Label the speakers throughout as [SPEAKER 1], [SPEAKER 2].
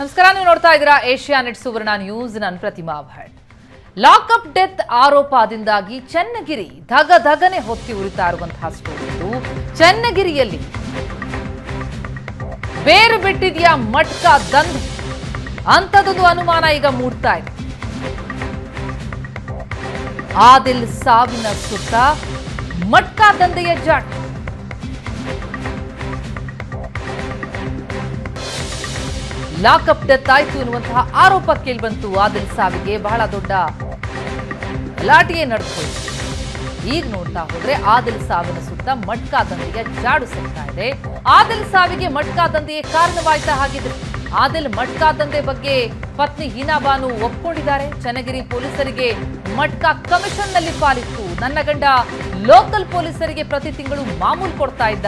[SPEAKER 1] ನಮಸ್ಕಾರ, ನೀವು ನೋಡ್ತಾ ಇದ್ದೀರಾ ಏಷ್ಯಾ ನೆಟ್ ಸುವರ್ಣ ನ್ಯೂಸ್. ನಾನು ಪ್ರತಿಮಾ ಭಟ್. ಲಾಕಪ್ ಡೆತ್ ಆರೋಪದಿಂದಾಗಿ ಚನ್ನಗಿರಿ ಧಗ ಧಗನೆ ಹೊತ್ತಿ ಉರಿತಾ ಇರುವಂತಹ ಸ್ಟೋರಿ ಇದು. ಚನ್ನಗಿರಿಯಲ್ಲಿ ಬೇರು ಬಿಟ್ಟಿದೆಯಾ ಮಟ್ಕ ದಂಧೆ ಅಂಥದ್ದೊಂದು ಅನುಮಾನ ಈಗ ಮೂಡ್ತಾ ಇದೆ. ಆದಿಲ್ ಸಾವಿನ ಸುತ್ತ ಮಟ್ಕ ದಂಧೆಯ ಜಾಟ್ ಲಾಕಪ್ ಡೆತ್ ಆಯ್ತು ಎನ್ನುವಂತಹ ಆರೋಪ ಕೇಳಿಬಂತು. ಆದಿಲ್ ಸಾವಿಗೆ ಬಹಳ ದೊಡ್ಡ ಗಲಾಟೆಯೇ ನಡೆದುಕೊಳ್ಳಿ ಈಗ ನೋಡ್ತಾ ಹೋದ್ರೆ ಆದಿಲ್ ಸಾವಿನ ಸುತ್ತ ಮಟ್ಕಾ ದಂಧೆಯ ಜಾಡು ಸಿಗ್ತಾ ಇದೆ. ಆದಿಲ್ ಸಾವಿಗೆ ಮಟ್ಕಾ ದಂಧೆಯೇ ಕಾರಣವಾಯ್ತಾ ಹಾಗಿದ್ರು ಆದಿಲ್ ಮಟ್ಕಾ ದಂಧೆ ಬಗ್ಗೆ ಪತ್ನಿ ಹೀನಾಬಾನು ಒಪ್ಕೊಂಡಿದ್ದಾರೆ. ಚನ್ನಗಿರಿ ಪೊಲೀಸರಿಗೆ ಮಟ್ಕಾ ಕಮಿಷನ್ನಲ್ಲಿ ಪಾಲಿತ್ತು. ನನ್ನ ಗಂಡ ಲೋಕಲ್ ಪೊಲೀಸರಿಗೆ ಪ್ರತಿ ತಿಂಗಳು ಮಾಮೂಲು ಕೊಡ್ತಾ ಇದ್ದ.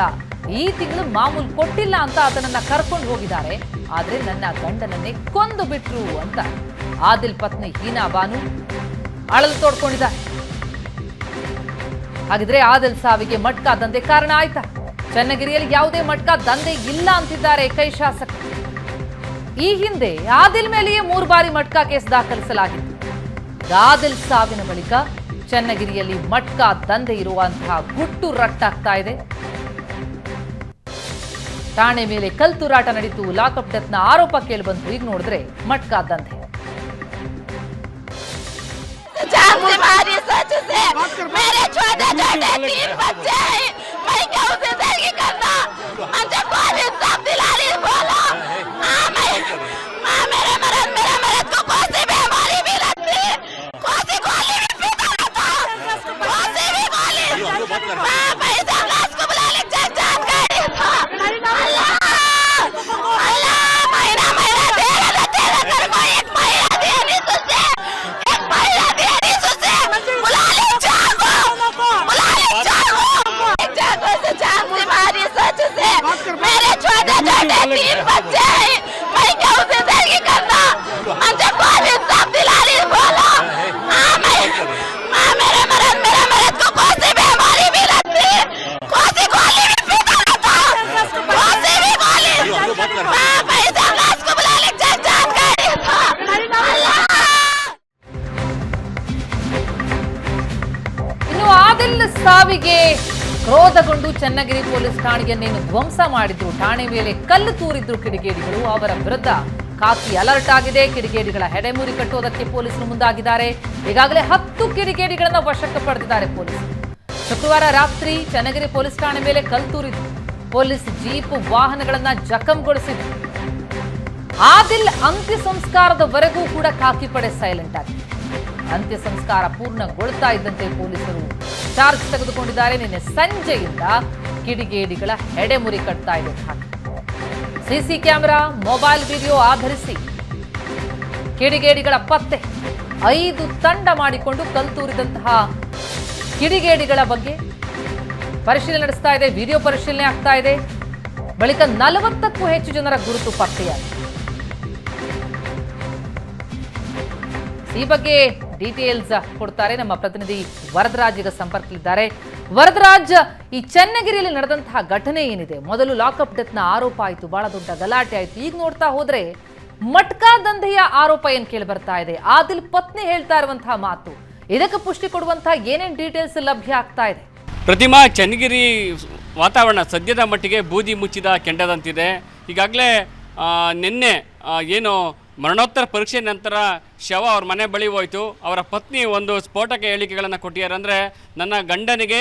[SPEAKER 1] ಈ ತಿಂಗಳು ಮಾಮೂಲು ಕೊಟ್ಟಿಲ್ಲ ಅಂತ ಆತನನ್ನ ಕರ್ಕೊಂಡು ಹೋಗಿದ್ದಾರೆ. ಆದ್ರೆ ನನ್ನ ಗಂಡನನ್ನೇ ಕೊಂದು ಬಿಟ್ರು ಅಂತ ಆದಿಲ್ ಪತ್ನಿ ಹೀನಾ ಬಾನು ಅಳಲು ತೋಡ್ಕೊಂಡಿದ್ದಾರೆ. ಹಾಗಿದ್ರೆ ಆದಿಲ್ ಸಾವಿಗೆ ಮಟ್ಕಾ ದಂಧೆ ಕಾರಣ ಆಯ್ತಾ? ಚನ್ನಗಿರಿಯಲ್ಲಿ ಯಾವುದೇ ಮಟ್ಕಾ ದಂಧೆ ಇಲ್ಲ ಅಂತಿದ್ದಾರೆ ಕೈ ಶಾಸಕ ಈ ಹಿಂದೆ ಆದಿಲ್ ಮೇಲೆಯೇ ಮೂರು ಬಾರಿ ಮಟ್ಕಾ ಕೇಸ್ ದಾಖಲಿಸಲಾಗಿತ್ತು. ಆದಿಲ್ ಸಾವಿನ ಬಳಿಕ ಚನ್ನಗಿರಿಯಲ್ಲಿ ಮಟ್ಕಾ ದಂಧೆ ಇರುವಂತಹ ಗುಟ್ಟು ರಟ್ಟಾಗ್ತಾ ಇದೆ. ಠಾಣೆ ಮೇಲೆ ಕಲ್ತುರಾಟ ನಡೀತು ಲಾಕಪ್ ಡೆತ್ನ ಆರೋಪ ಕೇಳಿಬಂತು ಈಗ ನೋಡಿದ್ರೆ ಮಟ್ಕಾ ದಂಧೆ
[SPEAKER 2] जान से मारी सच से मेरे छोटे छोटे तीन बच्चे हैं
[SPEAKER 1] ಇನ್ನು ಆದಿಲ್ ಸಾವಿಗೆ ಕ್ರೋಧಗೊಂಡು ಚನ್ನಗಿರಿ ಪೊಲೀಸ್ ಠಾಣೆಯನ್ನೇನು ಧ್ವಂಸ ಮಾಡಿದ್ರು. ಠಾಣೆ ಮೇಲೆ ಕಲ್ಲು ತೂರಿದ್ರು ಕಿಡಿಗೇಡಿಗಳು. ಅವರ ವಿರುದ್ಧ ಖಾಕಿ ಅಲರ್ಟ್ ಆಗಿದೆ. ಕಿಡಿಗೇಡಿಗಳ ಹೆಡೆಮುರಿ ಕಟ್ಟುವುದಕ್ಕೆ ಪೊಲೀಸರು ಮುಂದಾಗಿದ್ದಾರೆ. ಈಗಾಗಲೇ ಹತ್ತು ಕಿಡಿಗೇಡಿಗಳನ್ನ ವಶಕ್ಕೆ ಪಡೆದಿದ್ದಾರೆ ಪೊಲೀಸರು. ಶುಕ್ರವಾರ ರಾತ್ರಿ ಚನ್ನಗಿರಿ ಪೊಲೀಸ್ ಠಾಣೆ ಮೇಲೆ ಕಲ್ಲು ತೂರಿದ್ರು. ಪೊಲೀಸ್ ಜೀಪ್ ವಾಹನಗಳನ್ನ ಜಖಂಗೊಳಿಸಿದೆ. ಆದಿಲ್ ಅಂತ್ಯ ಸಂಸ್ಕಾರದವರೆಗೂ ಕೂಡ ಖಾಕಿ ಪಡೆ ಸೈಲೆಂಟ್ ಆಗಿದೆ ಅಂತ್ಯ ಸಂಸ್ಕಾರ ಪೂರ್ಣಗೊಳ್ತಾ ಇದ್ದಂತೆ ಪೊಲೀಸರು ಚಾರ್ಜ್ ತೆಗೆದುಕೊಂಡಿದ್ದಾರೆ. ನಿನ್ನೆ ಸಂಜೆಯಿಂದ ಕಿಡಿಗೇಡಿಗಳ ಹೆಡೆಮುರಿ ಕಟ್ತಾ ಇದೆ ಖಾಕಿ. ಸಿಸಿ ಕ್ಯಾಮೆರಾ ಮೊಬೈಲ್ ವಿಡಿಯೋ ಆಧರಿಸಿ ಕಿಡಿಗೇಡಿಗಳ ಪತ್ತೆ ಐದು ತಂಡ ಮಾಡಿಕೊಂಡು ಕಲ್ತೂರಿದಂತಹ ಕಿಡಿಗೇಡಿಗಳ ಬಗ್ಗೆ ಪರಿಶೀಲನೆ ನಡೆಸ್ತಾ ಇದೆ, ವಿಡಿಯೋ ಪರಿಶೀಲನೆ ಆಗ್ತಾ ಇದೆ. ಬಳಿಕ ನಲವತ್ತಕ್ಕೂ ಹೆಚ್ಚು ಜನರ ಗುರುತು ಪತ್ತೆಯಾಗಿದೆ. ಈ ಬಗ್ಗೆ ಡೀಟೇಲ್ಸ್ ಕೊಡ್ತಾರೆ ನಮ್ಮ ಪ್ರತಿನಿಧಿ ವರದರಾಜ್ ಈಗ ಸಂಪರ್ಕದಲ್ಲಿದ್ದಾರೆ. ವರದರಾಜ್ ಈ ಚನ್ನಗಿರಿಯಲ್ಲಿ ನಡೆದಂತಹ ಘಟನೆ ಏನಿದೆ? ಮೊದಲು ಲಾಕಪ್ ಡೆತ್ನ ಆರೋಪ ಆಯಿತು, ಬಹಳ ದೊಡ್ಡ ಗಲಾಟೆ ಆಯಿತು. ಈಗ ನೋಡ್ತಾ ಹೋದ್ರೆ ಮಟ್ಕಾ ದಂಧೆಯ ಆರೋಪ ಏನು ಕೇಳಿ ಬರ್ತಾ ಇದೆ? ಆದಿಲ್ ಪತ್ನಿ ಹೇಳ್ತಾ ಇರುವಂತಹ ಮಾತು. ಇದಕ್ಕೆ ಪುಷ್ಟಿ ಕೊಡುವಂತಹ ಏನೇನು ಡೀಟೇಲ್ಸ್ ಲಭ್ಯ ಆಗ್ತಾ ಇದೆ?
[SPEAKER 3] ಪ್ರತಿಮಾ ಚನ್ನಗಿರಿ ವಾತಾವರಣ ಸದ್ಯದ ಮಟ್ಟಿಗೆ ಬೂದಿ ಮುಚ್ಚಿದ ಕೆಂಡದಂತಿದೆ. ಈಗಾಗಲೇ ನಿನ್ನೆ ಏನು ಮರಣೋತ್ತರ ಪರೀಕ್ಷೆ ನಂತರ ಶವ ಅವ್ರ ಮನೆ ಬಳಿ ಹೋಯಿತು. ಅವರ ಪತ್ನಿ ಒಂದು ಸ್ಫೋಟಕ ಹೇಳಿಕೆಗಳನ್ನು ಕೊಟ್ಟಿದ್ದಾರೆ. ಅಂದರೆ ನನ್ನ ಗಂಡನಿಗೆ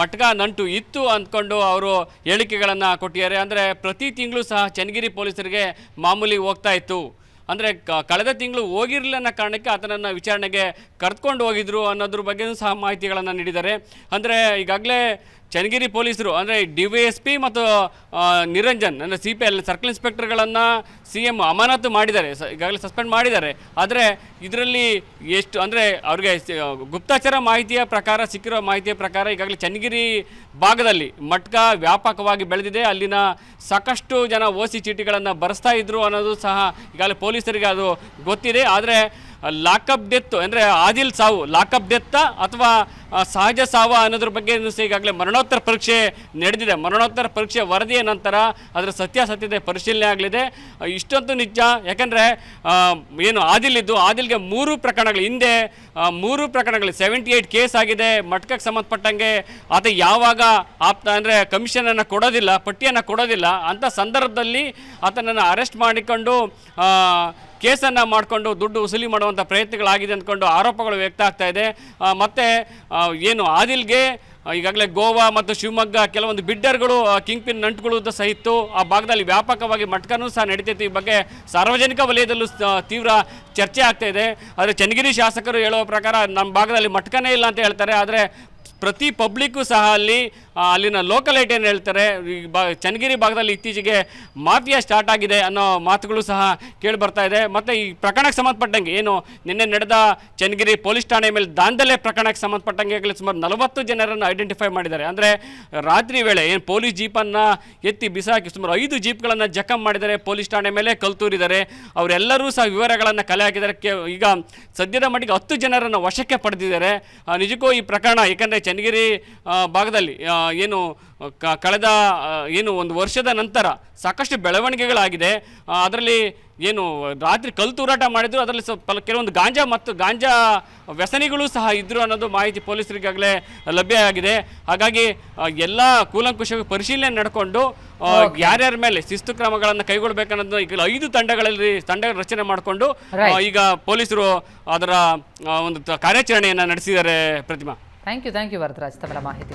[SPEAKER 3] ಮಟ್ಕ ನಂಟು ಇತ್ತು ಅಂದ್ಕೊಂಡು ಅವರು ಹೇಳಿಕೆಗಳನ್ನು ಕೊಟ್ಟಿದ್ದಾರೆ. ಅಂದರೆ ಪ್ರತಿ ತಿಂಗಳು ಸಹ ಚನ್ನಗಿರಿ ಪೊಲೀಸರಿಗೆ ಮಾಮೂಲಿ ಹೋಗ್ತಾ ಇತ್ತು. ಅಂದರೆ ಕಳೆದ ತಿಂಗಳು ಹೋಗಿರಲಿಲ್ಲ ಅನ್ನೋ ಕಾರಣಕ್ಕೆ ಆತನನ್ನು ವಿಚಾರಣೆಗೆ ಕರೆದುಕೊಂಡು ಹೋಗಿದ್ರು ಅನ್ನೋದ್ರ ಬಗ್ಗೆಯೂ ಸಹ ಮಾಹಿತಿಗಳನ್ನು ನೀಡಿದ್ದಾರೆ. ಅಂದರೆ ಈಗಾಗಲೇ ಚನ್ನಗಿರಿ ಪೊಲೀಸರು, ಅಂದರೆ ಡಿ ವೈ ಎಸ್ ಪಿ ಮತ್ತು ನಿರಂಜನ್, ಅಂದರೆ ಸಿ ಪಿ ಎಲ್ ಸರ್ಕಲ್ ಇನ್ಸ್ಪೆಕ್ಟರ್ಗಳನ್ನು ಸಿ ಎಂ ಅಮಾನತು ಮಾಡಿದ್ದಾರೆ ಈಗಾಗಲೇ ಸಸ್ಪೆಂಡ್ ಮಾಡಿದ್ದಾರೆ. ಆದರೆ ಇದರಲ್ಲಿ ಎಷ್ಟು, ಅಂದರೆ ಅವ್ರಿಗೆ ಗುಪ್ತಚರ ಮಾಹಿತಿಯ ಪ್ರಕಾರ, ಸಿಕ್ಕಿರೋ ಮಾಹಿತಿಯ ಪ್ರಕಾರ ಈಗಾಗಲೇ ಚನ್ನಗಿರಿ ಭಾಗದಲ್ಲಿ ಮಟ್ಕ ವ್ಯಾಪಕವಾಗಿ ಬೆಳೆದಿದೆ. ಅಲ್ಲಿನ ಸಾಕಷ್ಟು ಜನ ಓ ಸಿ ಚೀಟಿಗಳನ್ನು ಬರೆಸ್ತಾ ಇದ್ರು ಅನ್ನೋದು ಸಹ ಈಗಾಗಲೇ ಪೊಲೀಸರಿಗೆ ಅದು ಗೊತ್ತಿದೆ. ಆದರೆ ಲಾಕಪ್ ಡೆತ್ ಅಂದರೆ ಆದಿಲ್ ಸಾವು ಲಾಕಪ್ ಡೆತ್ತ ಅಥವಾ ಸಹಜ ಸಾವ ಅನ್ನೋದ್ರ ಬಗ್ಗೆ ಈಗಾಗಲೇ ಮರಣೋತ್ತರ ಪರೀಕ್ಷೆ ನಡೆದಿದೆ. ಮರಣೋತ್ತರ ಪರೀಕ್ಷೆ ವರದಿಯ ನಂತರ ಅದರ ಸತ್ಯಾಸತ್ಯತೆ ಪರಿಶೀಲನೆ ಆಗಲಿದೆ. ಇಷ್ಟೊಂದು ನಿಜ, ಯಾಕಂದರೆ ಏನು ಆದಿಲ್ ಇದ್ದು, ಆದಿಲ್ಗೆ ಮೂರು ಪ್ರಕರಣಗಳು ಹಿಂದೆ ಮೂರು ಪ್ರಕರಣಗಳು ಸೆವೆಂಟಿ ಏಯ್ಟ್ ಕೇಸ್ ಆಗಿದೆ. ಮಟ್ಕಕ್ಕೆ ಸಂಬಂಧಪಟ್ಟಂಗೆ ಆತ ಯಾವಾಗ ಆಪ್ತ ಅಂದರೆ ಕಮಿಷನನ್ನು ಕೊಡೋದಿಲ್ಲ, ಪಟ್ಟಿಯನ್ನು ಕೊಡೋದಿಲ್ಲ ಅಂಥ ಸಂದರ್ಭದಲ್ಲಿ ಆತನನ್ನು ಅರೆಸ್ಟ್ ಮಾಡಿಕೊಂಡು ಕೇಸನ್ನು ಮಾಡಿಕೊಂಡು ದುಡ್ಡು ವಸೂಲಿ ಮಾಡುವಂಥ ಪ್ರಯತ್ನಗಳಾಗಿದೆ ಅಂದ್ಕೊಂಡು ಆರೋಪಗಳು ವ್ಯಕ್ತ ಆಗ್ತಾ ಇದೆ. ಮತ್ತು ಏನು ಆದಿಲ್ಗೆ ಈಗಾಗಲೇ ಗೋವಾ ಮತ್ತು ಶಿವಮೊಗ್ಗ ಕೆಲವೊಂದು ಬಿಡ್ಡರ್ಗಳು ಕಿಂಗ್ ಪಿನ್ ನಂಟುಗಳು ಇತ್ತು. ಆ ಭಾಗದಲ್ಲಿ ವ್ಯಾಪಕವಾಗಿ ಮಟ್ಕನೂ ಸಹ ನಡೀತೈತೆ ಈ ಬಗ್ಗೆ ಸಾರ್ವಜನಿಕ ವಲಯದಲ್ಲೂ ತೀವ್ರ ಚರ್ಚೆ ಆಗ್ತಾ ಇದೆ. ಆದರೆ ಚನ್ನಗಿರಿ ಶಾಸಕರು ಹೇಳುವ ಪ್ರಕಾರ ನಮ್ಮ ಭಾಗದಲ್ಲಿ ಮಟ್ಕನೇ ಇಲ್ಲ ಅಂತ ಹೇಳ್ತಾರೆ. ಆದರೆ ಪ್ರತಿ ಪಬ್ಲಿಕ್ಕು ಸಹ ಅಲ್ಲಿ ಆ, ಲೋಕಲ್ ಲೋಕಲೈಟ್ ಏನು ಹೇಳ್ತಾರೆ? ಬಾ ಚನ್ನಗಿರಿ ಭಾಗದಲ್ಲಿ ಇತ್ತೀಚೆಗೆ ಮಾಫಿಯಾ ಸ್ಟಾರ್ಟ್ ಆಗಿದೆ ಅನ್ನೋ ಮಾತುಗಳು ಸಹ ಕೇಳಿ ಬರ್ತಾ ಇದೆ. ಮತ್ತು ಈ ಪ್ರಕರಣಕ್ಕೆ ಸಂಬಂಧಪಟ್ಟಂಗೆ ಏನು? ನಿನ್ನೆ ನಡೆದ ಚನ್ನಗಿರಿ ಪೊಲೀಸ್ ಠಾಣೆ ಮೇಲೆ ದಾಂಧಲೆ ಪ್ರಕರಣಕ್ಕೆ ಸಂಬಂಧಪಟ್ಟಂಗೆ ಸುಮಾರು ನಲವತ್ತು ಜನರನ್ನು ಐಡೆಂಟಿಫೈ ಮಾಡಿದ್ದಾರೆ. ಅಂದರೆ ರಾತ್ರಿ ವೇಳೆ ಏನು ಪೊಲೀಸ್ ಜೀಪನ್ನು ಎತ್ತಿ ಬಿಸಾಕಿ ಸುಮಾರು ಐದು ಜೀಪ್ಗಳನ್ನು ಜಖಂ ಮಾಡಿದ್ದಾರೆ. ಪೊಲೀಸ್ ಠಾಣೆ ಮೇಲೆ ಕಲ್ತೂರಿದ್ದಾರೆ. ಅವರೆಲ್ಲರೂ ಸಹ ವಿವರಗಳನ್ನು ಕಲೆ ಹಾಕಿದ್ದಾರೆ. ಈಗ ಸದ್ಯದ ಮಟ್ಟಿಗೆ ಹತ್ತು ಜನರನ್ನು ವಶಕ್ಕೆ ಪಡೆದಿದ್ದಾರೆ. ನಿಜಕ್ಕೂ ಈ ಪ್ರಕರಣ ಏಕೆಂದರೆ ಚನ್ನಗಿರಿ ಭಾಗದಲ್ಲಿ ಏನು ಕಳೆದ ಏನು ಒಂದು ವರ್ಷದ ನಂತರ ಸಾಕಷ್ಟು ಬೆಳವಣಿಗೆಗಳಾಗಿದೆ. ಅದರಲ್ಲಿ ಏನು ರಾತ್ರಿ ಕಲ್ಲು ತೂರಾಟ ಮಾಡಿದ್ರು ಅದರಲ್ಲಿ ಸ್ವಲ್ಪ ಕೆಲವೊಂದು ಗಾಂಜಾ ಮತ್ತು ಗಾಂಜಾ ವ್ಯಸನಿಗಳು ಸಹ ಇದ್ದರು ಅನ್ನೋದು ಮಾಹಿತಿ ಪೊಲೀಸರಿಗಾಗಲೇ ಲಭ್ಯ ಆಗಿದೆ. ಹಾಗಾಗಿ ಎಲ್ಲ ಕೂಲಂಕುಷವಾಗಿ ಪರಿಶೀಲನೆ ನಡೆಕೊಂಡು ಯಾರ್ಯಾರ ಮೇಲೆ ಶಿಸ್ತು ಕ್ರಮಗಳನ್ನು ಕೈಗೊಳ್ಬೇಕನ್ನೋದು ಈಗ ಐದು ತಂಡಗಳಲ್ಲಿ ತಂಡ ರಚನೆ ಮಾಡಿಕೊಂಡು ಈಗ ಪೊಲೀಸರು ಅದರ ಒಂದು ಕಾರ್ಯಾಚರಣೆಯನ್ನು ನಡೆಸಿದ್ದಾರೆ Prathima.
[SPEAKER 1] Thank you thank you Varadaraj. ತಮ್ಮ ಮಾಹಿತಿ.